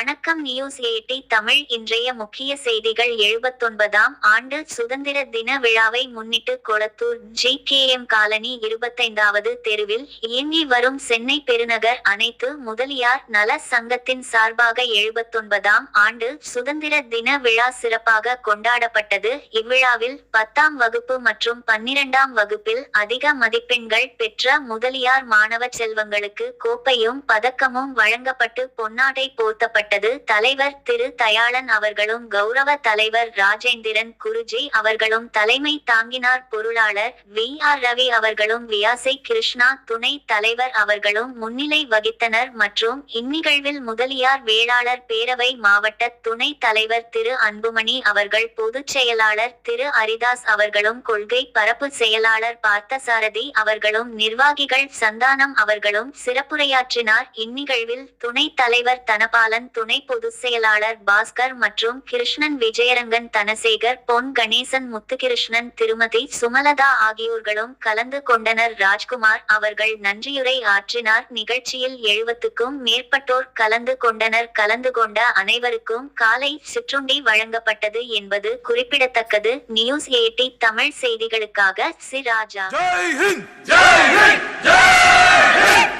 வணக்கம் news eighteen Tamil இன்றைய முக்கிய செய்திகள் எழுபத்தொன்பதாம் ஆண்டு சுதந்திர தின விழாவை முன்னிட்டு Kolathur G K M colony இருபத்தைந்தாவது தெருவில் இயங்கி வரும் சென்னை பெருநகர் அனைத்து முதலியார் நல சங்கத்தின் சார்பாக எழுபத்தொன்பதாம் ஆண்டு சுதந்திர தின விழா சிறப்பாக கொண்டாடப்பட்டது. இவ்விழாவில் பத்தாம் வகுப்பு மற்றும் பன்னிரண்டாம் வகுப்பில் அதிக மதிப்பெண்கள் பெற்ற முதலியார் மாணவ செல்வங்களுக்கு கோப்பையும் பதக்கமும் வழங்கப்பட்டு பொன்னாடை போர்த்தப்பட்டது தலைவர் திரு தயாளன் அவர்களும் கௌரவ தலைவர் ராஜேந்திரன் குருஜி அவர்களும் தலைமை தாங்கினார் பொருளாளர் வி ஆர் ரவி அவர்களும் வியாசை கிருஷ்ணா துணை தலைவர் அவர்களும் முன்னிலை வகித்தனர் மற்றும் இந்நிகழ்வில் முதலியார் வேளாளர் பேரவை மாவட்ட துணை தலைவர் திரு அன்புமணி அவர்கள் பொதுச் செயலாளர் திரு அரிதாஸ் அவர்களும் கொள்கை பரப்பு செயலாளர் பார்த்தசாரதி அவர்களும் நிர்வாகிகள் சந்தானம் அவர்களும் சிறப்புரையாற்றினார். இந்நிகழ்வில் துணைத் தலைவர் தனபாலன் துணை பொதுச் செயலாளர் பாஸ்கர் மற்றும் கிருஷ்ணன் விஜயரங்கன் தனசேகர் பொன் கணேசன் முத்துகிருஷ்ணன் திருமதி சுமலதா ஆகியோர்களும் கலந்து கொண்டனர். ராஜ்குமார் அவர்கள் நன்றியுரை ஆற்றினார். நிகழ்ச்சியில் எழுபத்துக்கும் மேற்பட்டோர் கலந்து கொண்டனர். கலந்து கொண்ட அனைவருக்கும் காலை சிற்றுண்டி வழங்கப்பட்டது என்பது குறிப்பிடத்தக்கது. நியூஸ் எயிட்டி தமிழ் செய்திகளுக்காக சி. ராஜா. ஜெய் ஹிந்த்! ஜெய் ஹிந்த்! ஜெய் ஹிந்த்!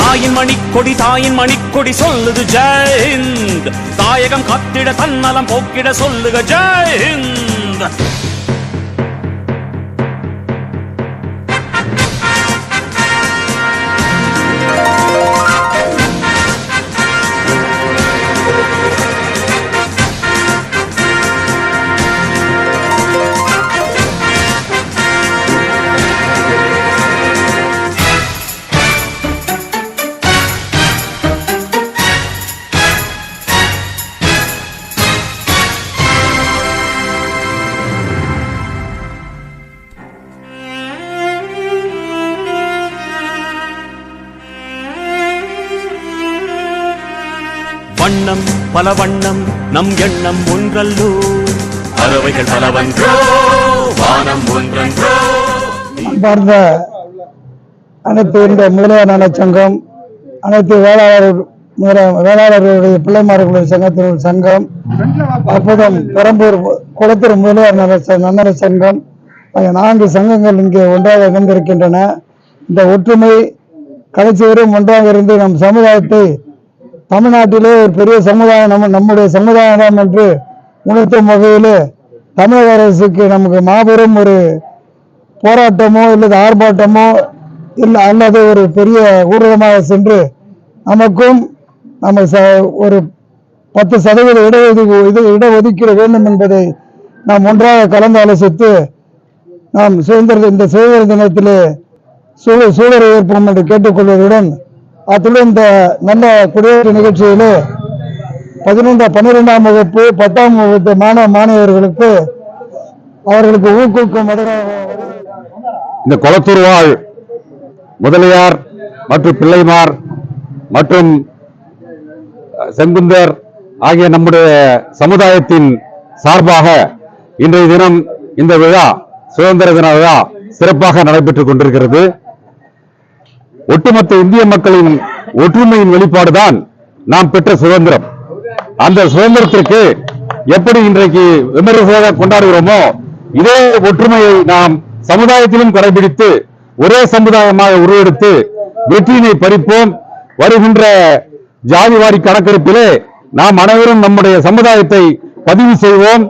தாயின் மணிக்கொடி தாயின் மணிக்கொடி சொல்லுது ஜெயந்த் தாயகம் கத்திட தன்னலம் போக்கிட சொல்லுக ஜெயஹிந்த் பல வண்ணம் நம் எண்ணம் ஒன்றல்லோ. பறவைகள் பலவன்றோ வானம் ஒன்றன்றோ. பார்த்த அனைத்து இந்த முதலியார் நல சங்கம் அனைத்து வேளாளர் வேளாளர்களுடைய பிள்ளைமார்களுடைய சங்கத்தினுடைய சங்கம் அற்புதம் பெரம்பூர் குளத்தூர் முதலியார் நல ச- சங்கம் நான்கு சங்கங்கள் இங்கே ஒன்றாக இணைந்திருக்கின்றன. இந்த ஒற்றுமை கலைச்சுவரும் ஒன்றாக இருந்து நம் சமுதாயத்தை தமிழ்நாட்டிலே ஒரு பெரிய சமுதாயம் நம்ம நம்முடைய சமுதாயம் என்று உணர்த்தும் வகையில் தமிழக அரசுக்கு நமக்கு மாபெரும் ஒரு போராட்டமோ அல்லது ஆர்ப்பாட்டமோ இல்லை அல்லது ஒரு பெரிய ஊர்வலமாக சென்று நமக்கும் நம்ம ச ஒரு பத்து சதவீத இடஒதுக்கு இது இடஒதுக்கீடு வேண்டும் என்பதை நாம் ஒன்றாக கலந்து ஆலோசித்து நாம் சுதந்திர இந்த சுதந்திர தினத்திலே சூழ சூழலை ஏற்போம் என்று கேட்டுக்கொள்வதுடன் அத்துடன் இந்த நல்ல குடியேற்ற நிகழ்ச்சியில் பதினொன்றாம் பன்னிரெண்டாம் வகுப்பு பத்தாம் வகுப்பு மாணவ மாணவர்களுக்கு அவர்களுக்கு ஊக்குவிக்கும் இந்த கொளத்தூர் வாழ் முதலியார் மற்றும் பிள்ளைமார் மற்றும் செங்குந்தர் ஆகிய நம்முடைய சமுதாயத்தின் சார்பாக இன்றைய தினம் இந்த விழா சுதந்திர தின விழா சிறப்பாக நடைபெற்றுக் கொண்டிருக்கிறது. ஒட்டுமொத்த இந்திய மக்களின் ஒற்றுமையின் வெளிப்பாடுதான் நாம் பெற்ற சுதந்திரம். அந்த சுதந்திரத்திற்கு எப்படி இன்றைக்கு விமர்சையாக கொண்டாடுகிறோமோ இதே ஒற்றுமையை நாம் சமுதாயத்திலும் கடைபிடித்து ஒரே சமுதாயமாக உருவெடுத்து வெற்றியினை பறிப்போம். வருகின்ற ஜாதிவாரி கணக்கெடுப்பிலே நாம் அனைவரும் நம்முடைய சமுதாயத்தை பதிவு செய்வோம்.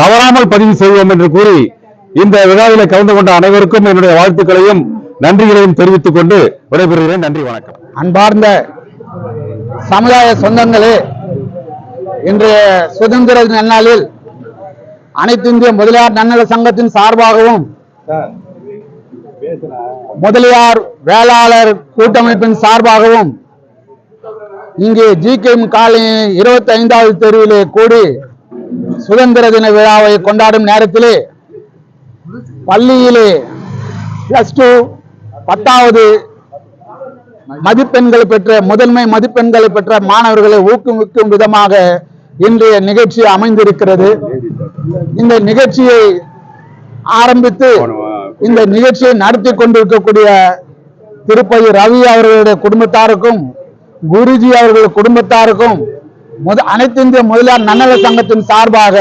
தவறாமல் பதிவு செய்வோம் என்று கூறி இந்த விழாவில் கலந்து கொண்ட அனைவருக்கும் என்னுடைய வாழ்த்துக்களையும் நன்றிகளையும் தெரிவித்துக் கொண்டு விடைபெறுகிறேன். நன்றி வணக்கம். அன்பார்ந்த சமுதாய சொந்தங்களே இன்றைய சுதந்திர நன்னாளில் அனைத்து இந்திய முதலியார் நன்னல சங்கத்தின் சார்பாகவும் முதலியார் வேளாளர் கூட்டமைப்பின் சார்பாகவும் இங்கே ஜி கே காலனி இருபத்தி ஐந்தாவது தெருவிலே கூடி சுதந்திர தின விழாவை கொண்டாடும் நேரத்திலே பள்ளியிலே பிளஸ் டூ பத்தாவது மதிப்பெண்களை பெற்ற முதன்மை மதிப்பெண்களை பெற்ற மாணவர்களை ஊக்குவிக்கும் விதமாக இன்றைய நிகழ்ச்சி அமைந்திருக்கிறது. இந்த நிகழ்ச்சியை ஆரம்பித்து இந்த நிகழ்ச்சியை நடத்தி கொண்டிருக்கக்கூடிய திருப்பதி ரவி அவர்களுடைய குடும்பத்தாருக்கும் குருஜி அவர்கள் குடும்பத்தாருக்கும் முத அனைத்து இந்திய முதலியார் நன்னல சங்கத்தின் சார்பாக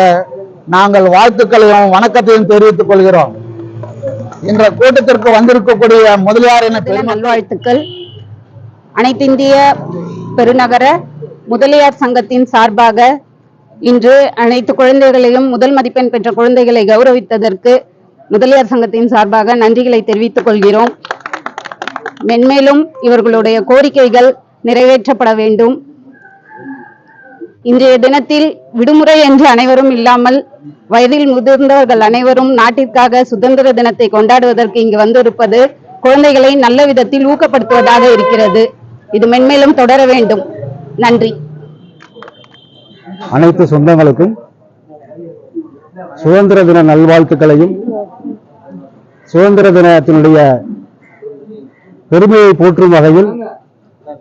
நாங்கள் வாழ்த்துக்களையும் வணக்கத்தையும் தெரிவித்துக் கொள்கிறோம். இன்ற கூட்டத்திற்கு வந்திருக்கக்கூடிய முதலியார் என நல்வாழ்த்துக்கள். அனைத்திந்திய பெருநகர முதலியார் சங்கத்தின் சார்பாக இன்று அனைத்து குழந்தைகளையும் முதல் மதிப்பெண் பெற்ற குழந்தைகளை கௌரவித்ததற்கு முதலியார் சங்கத்தின் சார்பாக நன்றிகளை தெரிவித்துக் கொள்கிறோம். மென்மேலும் இவர்களுடைய கோரிக்கைகள் நிறைவேற்றப்பட வேண்டும். இன்றைய தினத்தில் விடுமுறை என்று அனைவரும் இல்லாமல் வயதில் முதிர்ந்தவர்கள் அனைவரும் நாட்டிற்காக சுதந்திர தினத்தை கொண்டாடுவதற்கு இங்கு வந்திருப்பது குழந்தைகளை நல்ல விதத்தில் ஊக்கப்படுத்துவதாக இருக்கிறது. இது மென்மேலும் தொடர வேண்டும். நன்றி. அனைத்து சொந்தங்களுக்கும் சுதந்திர தின நல்வாழ்த்துக்களையும் சுதந்திர தினத்தினுடைய பெருமையை போற்றும் வகையில்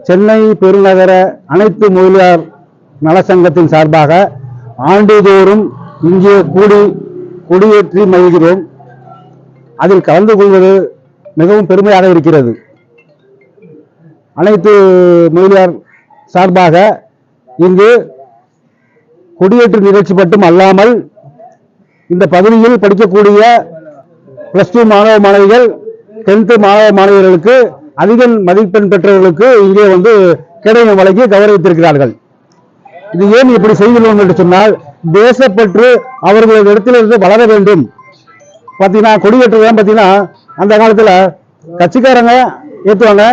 சென்னை பெருநகர அனைத்து மொழியார் நலசங்கத்தின் சார்பாக ஆண்டுதோறும் இங்கே கூடி கொடியேற்றி மகிழ்கிறோம் அதில் கலந்து கொள்வது மிகவும் பெருமையாக இருக்கிறது. அனைத்து முதலியார் சார்பாக இங்கு கொடியேற்று நிகழ்ச்சி மட்டும் அல்லாமல் இந்த பகுதியில் படிக்கக்கூடிய பிளஸ் டூ மாணவ மாணவிகள் டென்த்து மாணவ மாணவிகளுக்கு அதிக மதிப்பெண் பெற்றவர்களுக்கு இங்கே வந்து கிடைக்கும் வழங்கி கௌரவித்திருக்கிறார்கள். இது ஏன் இப்படி செய்துள்ளோம் என்று சொன்னால் தேசப்பற்று அவர்களது இடத்திலிருந்து வளர வேண்டும். பார்த்தீங்கன்னா கொடியேற்றுதான் பார்த்தீங்கன்னா அந்த காலத்துல கட்சிக்காரங்க ஏற்றுவாங்க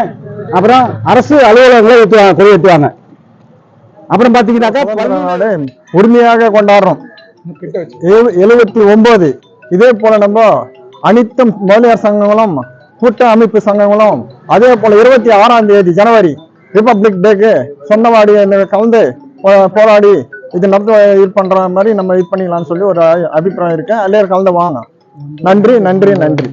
அப்புறம் அரசு அலுவலகங்களை ஏற்றுவாங்க கொடியேற்றுவாங்க அப்புறம் பார்த்தீங்கன்னாக்கா உரிமையாக கொண்டாடுறோம். எழுபத்தி ஒன்பது இதே போல நம்ம அனைத்து முதலியார் சங்கங்களும் கூட்ட அமைப்பு சங்கங்களும் அதே போல இருபத்தி ஆறாம் தேதி ஜனவரி ரிபப்ளிக் டேக்கு சொந்தவாடி கலந்து போராடி இது நடத்த இது பண்ற மாதிரி நம்ம இது பண்ணிக்கலாம்னு சொல்லி ஒரு அபிப்பிராயம் இருக்கு. எல்லாரும் கலந்து வாங்க. நன்றி நன்றி நன்றி.